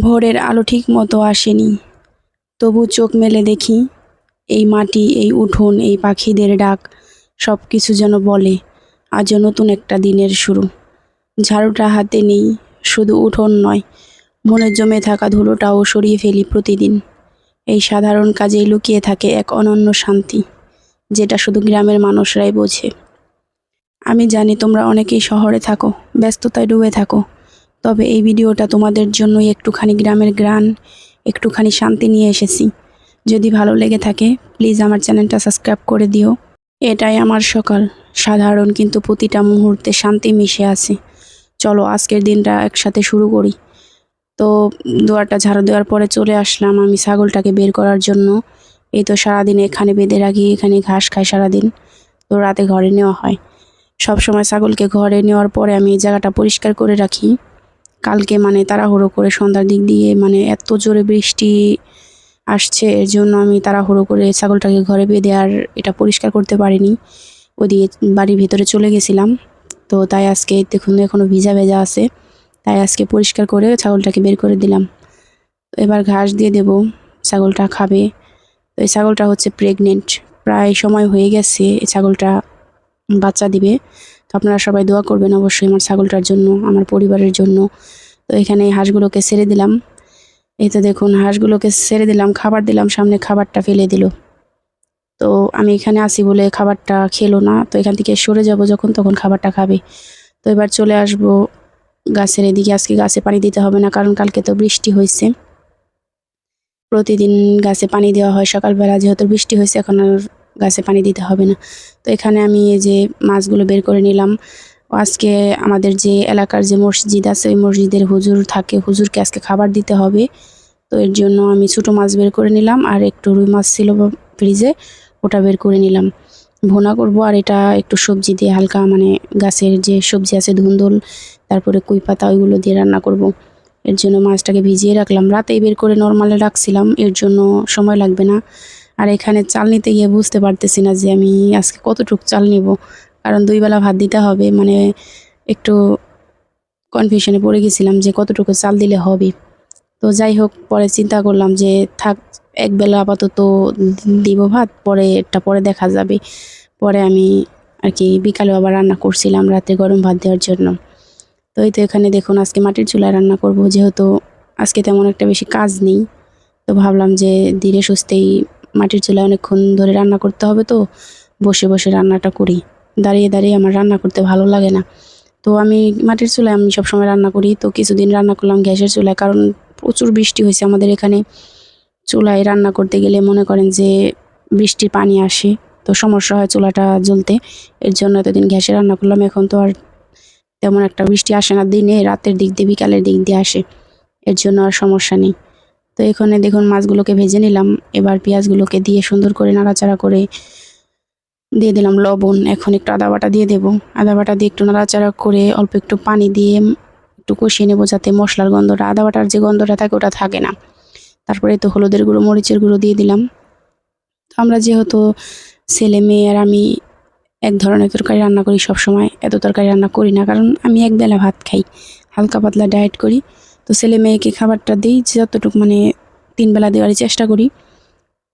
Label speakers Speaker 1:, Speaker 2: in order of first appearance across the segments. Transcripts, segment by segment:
Speaker 1: ভোরের আলো ঠিক মতো আসেনি। তবু চোখ মেলে দেখি, এই মাটি, এই উঠোন, এই পাখিদের ডাক সব কিছু যেন বলে, আজও নতুন একটা দিনের শুরু। ঝাড়ুটা হাতে নেই, শুধু উঠোন নয়, মনে জমে থাকা ধুলোটাও সরিয়ে ফেলি প্রতিদিন। এই সাধারণ কাজেই লুকিয়ে থাকে এক অনন্য শান্তি, যেটা শুধু গ্রামের মানুষরাই বোঝে। আমি জানি তোমরা অনেকেই শহরে থাকো, ব্যস্ততায় ডুবে থাকো তবে এই ভিডিওটা তোমাদের জন্যই একটুখানি গ্রামের গ্রান একটুখানি শান্তি নিয়ে এসেছি। যদি ভালো লেগে থাকে প্লিজ আমার চ্যানেলটা সাবস্ক্রাইব করে দিও। এটাই আমার সকাল। সাধারণ কিন্তু প্রতিটা মুহূর্তে শান্তি মিশে আছে। চলো আজকের দিনটা একসাথে শুরু করি। তো দুয়ারটা ঝাড়ু দেওয়ার পরে চলে আসলাম আমি ছাগলটাকে বের করার জন্য। এই তো সারাদিন এখানে বেঁধে রাখি, এখানে ঘাস খাই সারাদিন। তো রাতে ঘরে নেওয়া হয়। সব সময় ছাগলকে ঘরে নেওয়ার পরে আমি এই জায়গাটা পরিষ্কার করে রাখি। কালকে মানে তাড়াহুড়ো করে সন্ধ্যার দিক দিয়ে মানে এত জোরে বৃষ্টি আসছে, এর জন্য আমি তাড়াহুড়ো করে ছাগলটাকে ঘরে বেঁধে আর এটা পরিষ্কার করতে পারিনি। ওদিকে বাড়ির ভিতরে চলে গেছিলাম। তো তাই আজকে দেখুন এখনও ভিজা ভেজা আছে। তাই আজকে পরিষ্কার করে ছাগলটাকে বের করে দিলাম। এবার ঘাস দিয়ে দেব, ছাগলটা খাবে। তো এই ছাগলটা হচ্ছে প্রেগনেন্ট প্রায় সময় হয়ে গেছে, এই ছাগলটা বাচ্চা দিবে। তো আপনারা সবাই দোয়া করবেন অবশ্যই আমার ছাগলটার জন্য, আমার পরিবারের জন্য। তো এখানে এই হাঁসগুলোকে ছেড়ে দিলাম। এই তো দেখুন, হাঁসগুলোকে ছেড়ে দিলাম, খাবার দিলাম, সামনে খাবারটা ফেলে দিল। তো আমি এখানে আসি বলে খাবারটা খেলো না, তো এখান থেকে সরে যাব যখন তখন খাবারটা খাবে। তো এবার চলে আসব গাছের এদিকে, আজকে গাছে পানি দিতে হবে না, কারণ কালকে তো বৃষ্টি হয়েছে। প্রতিদিন গাছে পানি দেওয়া হয়, সকালবেলা যেহেতু বৃষ্টি হয়েছে, এখন আর গাছে পানি দিতে হবে না। তো এখানে আমি এই যে মাছগুলো বের করে নিলাম। আজকে আমাদের যে এলাকার যে মসজিদ আছে, ওই মসজিদের হুজুর থাকে, হুজুরকে আজকে খাবার দিতে হবে। তো এর জন্য আমি ছোটো মাছ বের করে নিলাম আর একটু রুই মাছ ছিল ফ্রিজে, ওটা বের করে নিলাম। ভোনা করব আর এটা একটু সবজি দিয়ে হালকা মানে গাছের যে সবজি আছে, ধুন্দল, তারপরে কুই পাতা, ওইগুলো দিয়ে রান্না করব। এর জন্য মাছটাকে ভিজিয়ে রাখলাম। রাতেই বের করে নর্মালে রাখছিলাম, এর জন্য সময় লাগবে না। আর এখানে চাল নিতে গিয়ে বুঝতে পারতেছি না যে আমি আজকে কতটুকু চাল নিব। কারণ দুই বেলা ভাত দিতে হবে মানে একটু কনফিউশনে পড়ে গেছিলাম যে কতটুকু চাল দিলে হবে। তো যাই হোক, পরে চিন্তা করলাম যে থাক একবেলা আপাতত দিব ভাত, পরে এটা পরে দেখা যাবে। পরে আমি আর কি বিকালে আবার রান্না করছিলাম রাতে গরম ভাত দেওয়ার জন্য। তো এই তো এখানে দেখুন, আজকে মাটির চুলায় রান্না করব, যেহেতু আজকে তেমন একটা বেশি কাজ নেই। তো ভাবলাম যে ধীরে সুস্থেই মাটির চুলায় অনেকক্ষণ ধরে রান্না করতে হবে তো। বসে বসে রান্নাটা করি। দাঁড়িয়ে দাঁড়িয়ে আমার রান্না করতে ভালো লাগে না। তো আমি মাটির চুলায় আমি সবসময় রান্না করি। তো কিছুদিন রান্না করলাম গ্যাসের চুলায় কারণ প্রচুর বৃষ্টি হয়েছে আমাদের এখানে। চুলায় রান্না করতে গেলে মনে করেন যে বৃষ্টির পানি আসে, তো সমস্যা হয় চুলাটা জ্বলতে। এর জন্য এতদিন গ্যাসে রান্না করলাম। এখন তো আর তেমন একটা বৃষ্টি আসে না। দিনে রাতের দিক দিয়ে, বিকালের দিক দিয়ে আসে। এর জন্য আর সমস্যা নেই। তো এখানে দেখুন মাছগুলোকে ভেজে নিলাম। এবার পেঁয়াজগুলোকে দিয়ে সুন্দর করে নাড়াচাড়া করে দিয়ে দিলাম লবণ। এখন একটু আদা বাটা দিয়ে দেবো। আদা বাটা দিয়ে একটু নাড়াচাড়া করে অল্প একটু পানি দিয়ে একটু কষিয়ে নেব যাতে মশলার গন্ধটা, আদা বাটার যে গন্ধটা থাকে ওটা থাকে না। তারপরে তো হলুদের গুঁড়ো, মরিচের গুঁড়ো দিয়ে দিলাম। আমরা যেহেতু ছেলে, মেয়ে আর আমি এক ধরনের তরকারি রান্না করি সব সময় এত তরকারি রান্না করি না কারণ আমি একবেলা ভাত খাই। হালকা পাতলা ডায়েট করি। তো ছেলে মেয়েকে খাবারটা দিই, যতটুকু মানে তিন বেলা দেওয়ারই চেষ্টা করি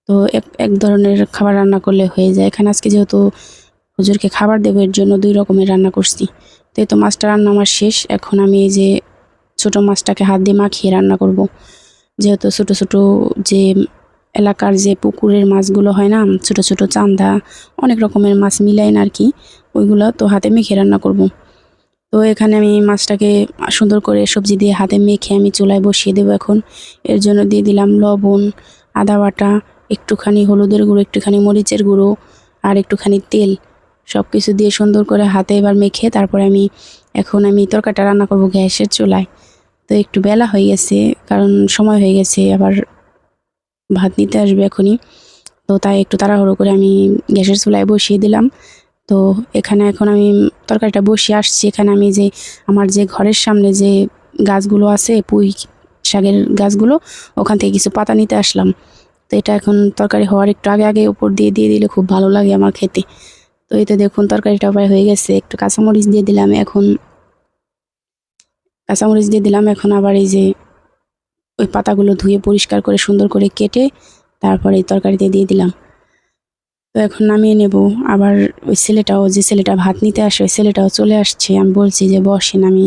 Speaker 1: তো এক এক ধরনের খাবার রান্না করলে হয়ে যায় এখানে আজকে যেহেতু হুজুরকে খাবার দেবো, এর জন্য দুই রকমের রান্না করছি তো এই তো মাছটা রান্না আমার শেষ এখন আমি এই যে ছোটো মাছটাকে হাত দিয়ে মাখিয়ে রান্না করব। যেহেতু ছোটো ছোটো যে এলাকার যে পুকুরের মাছগুলো হয় না, ছোটো ছোটো চান্দা, অনেক রকমের মাছ মিলাই না আর কি, ওইগুলো তো হাতে মেখে রান্না করব। তো এখানে আমি মাছটাকে সুন্দর করে সবজি দিয়ে হাতে মেখে আমি চুলায় বসিয়ে দেবো এখন। এর জন্য দিয়ে দিলাম লবণ, আদা বাটা, একটুখানি হলুদের গুঁড়ো, একটুখানি মরিচের গুঁড়ো আর একটুখানি তেল। সব কিছু দিয়ে সুন্দর করে হাতে এবার মেখে তারপরে আমি এখন আমি তরকারিটা রান্না করব গ্যাসের চুলায়। তো একটু বেলা হয়ে গেছে, কারণ সময় হয়ে গেছে, আবার ভাত নিতে আসবে এখনই। তো তাই একটু তাড়াহুড়ো করে আমি গ্যাসের চুলায় বসিয়ে দিলাম। তো এখানে এখন আমি তরকারিটা বসিয়ে আসছি। এখানে আমি যে আমার যে ঘরের সামনে যে গাছগুলো আছে, পুঁই শাকের গাছগুলো, ওখান থেকে কিছু পাতা নিতে আসলাম। তো এটা এখন তরকারি হওয়ার একটু আগে আগে উপর দিয়ে দিয়ে দিলে খুব ভালো লাগে আমার খেতে। তো এই তো দেখুন তরকারিটা প্রায় হয়ে গেছে। একটু কাঁচামরিচ দিয়ে দিলাম এখন। কাঁচামরিচ দিয়ে দিলাম এখন আবার এই যে ওই পাতাগুলো ধুয়ে পরিষ্কার করে সুন্দর করে কেটে তারপরে এই তরকারিতে দিয়ে দিলাম। এখন নামিয়ে নেব। আবার ওই ছেলেটাও, যে ছেলেটা ভাত নিতে আসে, ওই ছেলেটাও চলে আসছে। আমি বলছি যে বসেন আমি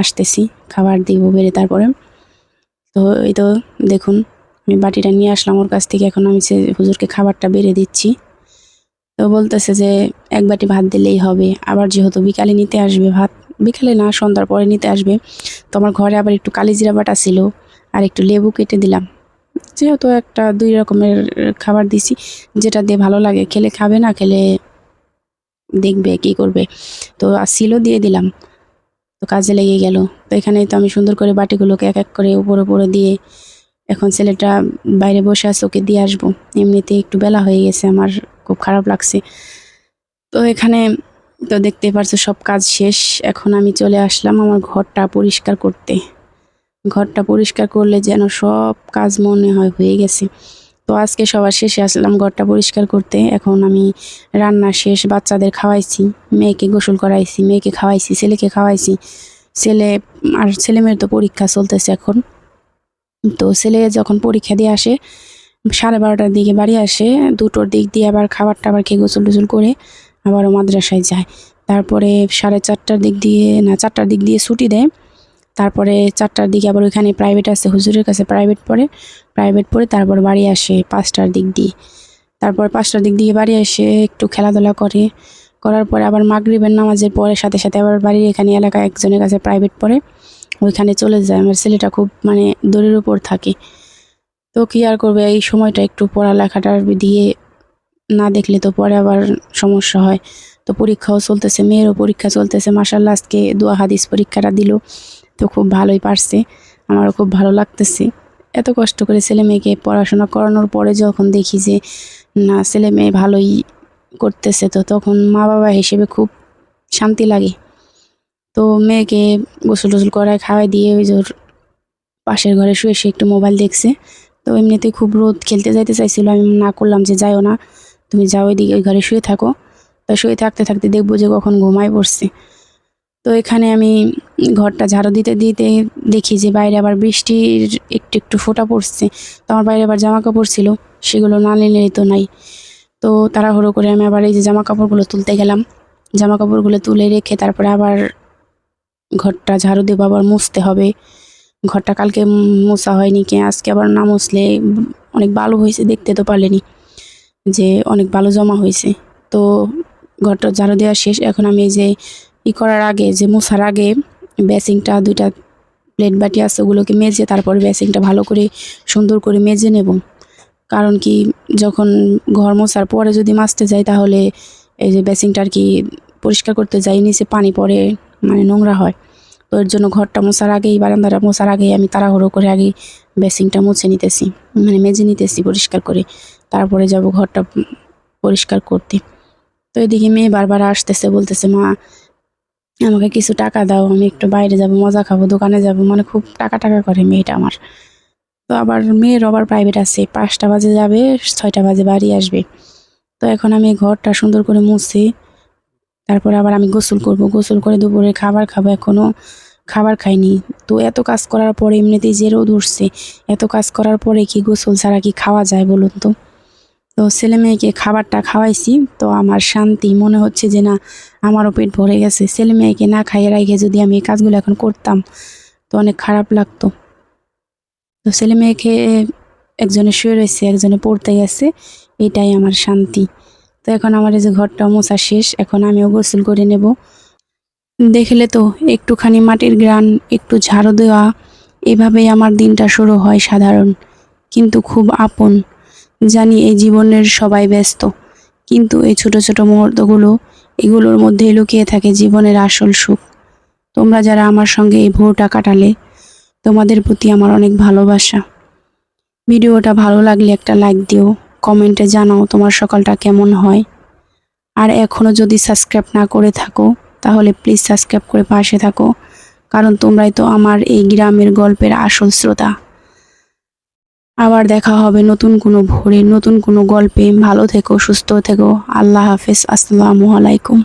Speaker 1: আসতেছি, খাবার দিব বেড়ে তারপরে। তো এই তো দেখুন, আমি বাটিটা নিয়ে আসলাম ওর কাছ থেকে। এখন আমি সে হুজুরকে খাবারটা বেড়ে দিচ্ছি। তো বলতেছে যে, এক বাটি ভাত দিলেই হবে। আবার যেহেতু বিকালে নিতে আসবে ভাত, বিকালে না, সন্ধ্যার পরে নিতে আসবে। তো আমার ঘরে আবার একটু কালিজিরা বাটা ছিল, আর একটু লেবু কেটে দিলাম। যেহেতু একটা দুই রকমের খাবার দিছি, যেটা দিয়ে ভালো লাগে। খেলে খাবে না, খেলে দেখবে কি করবে। তো আর ছিল দিয়ে দিলাম। তো কাজে লেগে গেল। তো এখানে তো আমি সুন্দর করে বাটিগুলোকে এক এক করে উপরে উপরে দিয়ে এখন ছেলেটা বাইরে বসে আছে, ওকে দিয়ে আসব। এমনিতে একটু বেলা হয়ে গেছে, আমার খুব খারাপ লাগছে। তো এখানে তো দেখতে পারছ সব কাজ শেষ। এখন আমি চলে আসলাম আমার ঘরটা পরিষ্কার করতে। ঘরটা পরিষ্কার করলে যেন সব কাজ মনে হয় হয়ে গেছে। তো আজকে সবার শেষে আসলাম ঘরটা পরিষ্কার করতে। এখন আমি রান্না শেষ, বাচ্চাদের খাওয়াইছি, মেয়েকে গোসল করাইছি, মেয়েকে খাওয়াইছি, ছেলেকে খাওয়াইছি। ছেলে, আর ছেলে মেয়ের তো পরীক্ষা চলতেছে এখন। তো ছেলে যখন পরীক্ষা দিয়ে আসে, সাড়ে বারোটার দিকে বাড়ি আসে, দুটোর দিক দিয়ে আবার খাবার টাবার খেয়ে গোসল টোসল করে আবারও মাদ্রাসায় যায়। তারপরে সাড়ে চারটার দিক দিয়ে, না, চারটার দিক দিয়ে ছুটি দেয়। তারপরে চারটার দিকে আবার ওইখানে প্রাইভেট আছে, হুজুরের কাছে প্রাইভেট পড়ে। প্রাইভেট পড়ে তারপর বাড়ি আসে পাঁচটার দিক দিয়ে। তারপর পাঁচটার দিক দিয়ে বাড়ি এসে একটু খেলাধুলা করে। করার পরে আবার মাগরিবের নামাজের পরে সাথে সাথে আবার বাড়ির এখানে এলাকায় একজনের কাছে প্রাইভেট পড়ে। ওইখানে চলে যায়। আমার ছেলেটা খুব মানে দড়ির উপর থাকে। তো কি আর করবে? এই সময়টা একটু পড়ালেখাটার দিয়ে না দেখলে তো পরে আবার সমস্যা হয়। তো পরীক্ষাও চলতেছে, মেয়েরও পরীক্ষা চলতেছে। মাসাল্লাহ আজকে দুয়া হাদিস পরীক্ষাটা দিল। তো খুব ভালোই পারছে। আমারও খুব ভালো লাগতেছে। এত কষ্ট করে ছেলে মেয়েকে পড়াশোনা করানোর পরে যখন দেখি যে, না, ছেলে মেয়ে ভালোই করতেছে, তো তখন মা বাবা হিসেবে খুব শান্তি লাগে। তো মেয়েকে গোসল টোসল করায় খাওয়াই দিয়ে ওই জোর পাশের ঘরে শুয়ে সে একটু মোবাইল দেখছে। তো এমনিতেই খুব রোদ খেলতে যাইতে চাইছিল। আমি না করলাম যে, যাইও না, তুমি যাও ওইদিকে ওই ঘরে শুয়ে থাকো। তো শুয়ে থাকতে থাকতে দেখব যে কখন ঘুমায় পড়ছে। তো এখানে আমি ঘরটা ঝাড়ু দিতে দিতে দেখি যে বাইরে আবার বৃষ্টির একটু একটু ফোটা পড়ছে। তো আমার বাইরে আবার জামা কাপড় ছিল, সেগুলো না নিলে তো নাই। তো তাড়াহুড়ো করে আমি আবার এই যে জামা কাপড়গুলো তুলতে গেলাম। জামা কাপড়গুলো তুলে রেখে তারপরে আবার ঘরটা ঝাড়ু দেবো, আবার মুছতে হবে। ঘরটা কালকে মোছা হয়নি, কি আজকে আবার না মুছলে অনেক ভালো হয়েছে, দেখতে তো পারলেনি যে অনেক ভালো জমা হয়েছে। তো ঘরটা ঝাড়ু দেওয়া শেষ, এখন আমি যে ই করার আগে, যে মোছার আগে বেসিংটা দুইটা প্লেট বাটি আছে ওগুলোকে মেজে তারপরে বেসিংটা ভালো করে সুন্দর করে মেজে নেব। কারণ কি, যখন ঘর মোছার পরে যদি মাজতে যাই তাহলে এই যে বেসিংটা আর কি পরিষ্কার করতে যাই, নিচে পানি পড়ে মানে নোংরা হয়। তো এর জন্য ঘরটা মোছার আগেই, বারান্দাটা মোছার আগেই আমি তাড়াহুড়ো করে আগে বেসিংটা মুছে নিতেছি মানে মেজে নিতেছি পরিষ্কার করে। তারপরে যাব ঘরটা পরিষ্কার করতে। তো এদিকে মেয়ে বারবার আসতেছে, বলতেছে, মা আমাকে কিছু টাকা দাও, আমি একটু বাইরে যাব, মজা খাব, দোকানে যাব। মানে খুব টাকা টাকা করে মেয়েটা আমার। তো আবার মেয়ের আবার প্রাইভেট আছে, পাঁচটা বাজে যাবে, ছয়টা বাজে বাড়ি আসবে। তো এখন আমি ঘরটা সুন্দর করে মুছি, তারপরে আবার আমি গোসল করব। গোসল করে দুপুরে খাবার খাব এখনও খাবার খাইনি। তো এত কাজ করার পরে এমনিতেই যে রোদ উঠছে, এত কাজ করার পরে কি গোসল ছাড়া কি খাওয়া যায় বলুন তো? তো ছেলে মেয়েকে খাবারটা খাওয়াইছি, তো আমার শান্তি, মনে হচ্ছে যে না, আমারও পেট ভরে গেছে। ছেলে মেয়েকে না খাইয়ে রাখে যদি আমি এই কাজগুলো এখন করতাম, তো অনেক খারাপ লাগতো। তো ছেলে মেয়েকে একজনে শুয়ে রয়েছে, একজনে পড়তে গেছে, এটাই আমার শান্তি। তো এখন আমার এই যে ঘরটা মোছা শেষ, এখন আমিও গোসল করে নেব। দেখলে তো একটুখানি মাটির গ্রান একটু ঝাড়ু দেওয়া, এভাবেই আমার দিনটা শুরু হয় সাধারণ, কিন্তু খুব আপন। জানি এই জীবনের সবাই ব্যস্ত। কিন্তু এই ছোট ছোট মুহূর্তগুলো, এগুলোর মধ্যেই লুকিয়ে থাকে জীবনের আসল সুখ। তোমরা যারা আমার সঙ্গে এই ভোরটা কাটালে, তোমাদের প্রতি আমার অনেক ভালোবাসা। ভিডিওটা ভালো লাগলে একটা লাইক দিও, কমেন্টে জানাও তোমার সকালটা কেমন হয়। আর এখনও যদি সাবস্ক্রাইব না করে থাকো, তাহলে প্লিজ সাবস্ক্রাইব করে পাশে থাকো, কারণ তোমরাই তো আমার এই গ্রামের গল্পের আসল শ্রোতা। আবার দেখা হবে নতুন কোনো ভোরে, নতুন কোনো গল্পে। ভালো থেকো, সুস্থ থেকো। আল্লাহ হাফেজ। আসসালামু আলাইকুম।